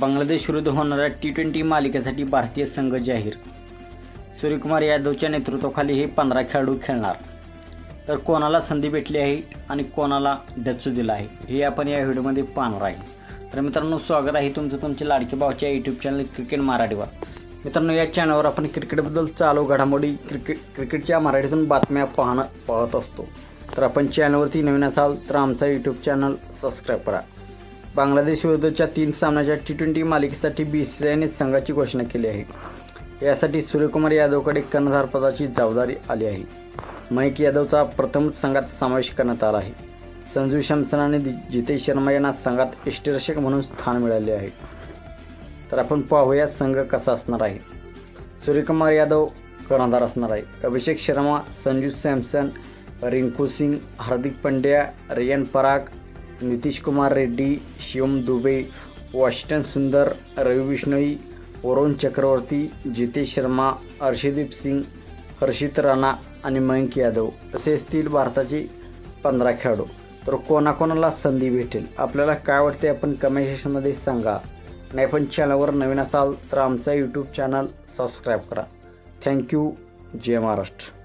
बांगलादेश विरुद्ध होणाऱ्या T twenty मालिकेसाठी भारतीय संघ जाहीर. सूर्यकुमार यादवच्या नेतृत्वाखाली हे पंधरा खेळाडू खेळणार. तर कोणाला संधी भेटली आहे आणि कोणाला डच्चू दिला आहे हे आपण या व्हिडिओमध्ये पाहणार आहे. तर मित्रांनो स्वागत आहे तुमचं तुमच्या लाडके भावच्या यूट्यूब चॅनल क्रिकेट मराठीवर. मित्रांनो या चॅनलवर आपण क्रिकेटबद्दल चालू घडामोडी क्रिकेट क्रिकेटच्या मराठीतून बातम्या पाहणं पाहत असतो. तर आपण चॅनलवरती नवीन असाल तर आमचा यूट्यूब चॅनल सबस्क्राईब करा. बांगलादेशविरुद्धच्या तीन सामन्याच्या टी ट्वेंटी मालिकेसाठी बी सी आयने संघाची घोषणा केली आहे. यासाठी सूर्यकुमार यादवकडे कर्णधारपदाची जबाबदारी आली आहे. मयंक यादवचा प्रथमच संघात समावेश करण्यात आला आहे. संजू शमसन आणि जितेश शर्मा यांना संघात इष्टरक्षक म्हणून स्थान मिळाले आहे. तर आपण पाहूया संघ कसा असणार आहे. सूर्यकुमार यादव कर्णधार असणार आहे. अभिषेक शर्मा संजू सॅमसन रिंकू सिंग हार्दिक पंड्या रियन पराग नितीश कुमार रेड्डी शिवम दुबे वॉशिंग्टन सुंदर रवी बिश्नोई वरुण चक्रवर्ती जितेश शर्मा हर्षदीप सिंग हर्षित राणा आणि मयंक यादव. असे असतील भारताचे पंधरा खेळाडू. तर कोणाकोणाला संधी भेटेल? आपल्याला काय वाटते आपण कमेंट सेक्शनमध्ये सांगा. नाही पण चॅनलवर नवीन असाल तर आमचा यूट्यूब चॅनल सबस्क्राईब करा. थँक्यू जय महाराष्ट्र.